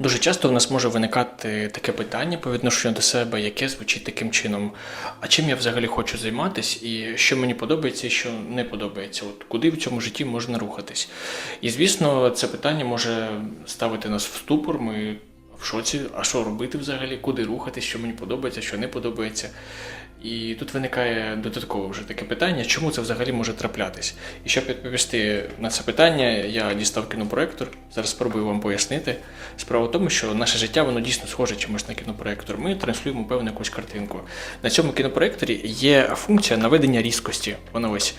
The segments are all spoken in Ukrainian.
Дуже часто в нас може виникати таке питання по відношенню до себе, яке звучить таким чином: а чим я взагалі хочу займатися, і що мені подобається, і що не подобається, от куди в цьому житті можна рухатись. І звісно, це питання може ставити нас в ступор. Ми в шоці, а що робити взагалі, куди рухатись, що мені подобається, що не подобається. І тут виникає додатково вже таке питання, чому це взагалі може траплятись. І щоб відповісти на це питання, я дістав кінопроектор. Зараз спробую вам пояснити. Справа в тому, що наше життя воно дійсно схоже чимось на кінопроектор. Ми транслюємо певну якусь картинку. На цьому кінопроекторі є функція наведення різкості. Вона ось.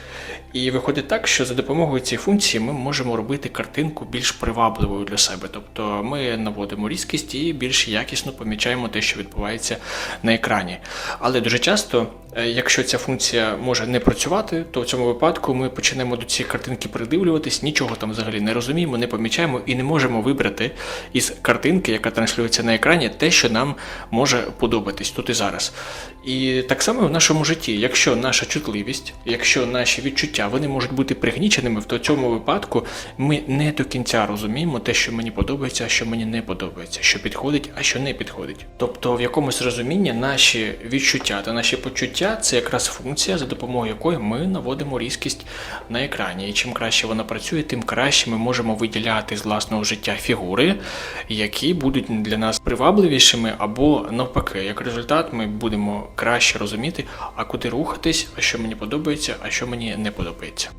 І виходить так, що за допомогою цієї функції ми можемо робити картинку більш привабливою для себе. Тобто ми наводимо різкість і більш якісно помічаємо те, що відбувається на екрані. Але дуже часто, е, якщо ця функція може не працювати, то в цьому випадку ми почнемо до цієї картинки придивлюватись, нічого там взагалі не розуміємо, не помічаємо і не можемо вибрати із картинки, яка транслюється на екрані, те, що нам може подобатись тут і зараз. І так само в нашому житті, якщо наша чутливість, якщо наші відчуття вони можуть бути пригніченими, то в цьому випадку ми не до кінця розуміємо те, що мені подобається, а що мені не подобається, підходить, а що не підходить. Тобто, в якомусь розумінні наші відчуття та наші почуття це якраз функція, за допомогою якої ми наводимо різкість на екрані. І чим краще вона працює, тим краще ми можемо виділяти з власного життя фігури, які будуть для нас привабливішими, або навпаки, як результат, ми будемо краще розуміти, а куди рухатись, а що мені подобається, а що мені не подобається.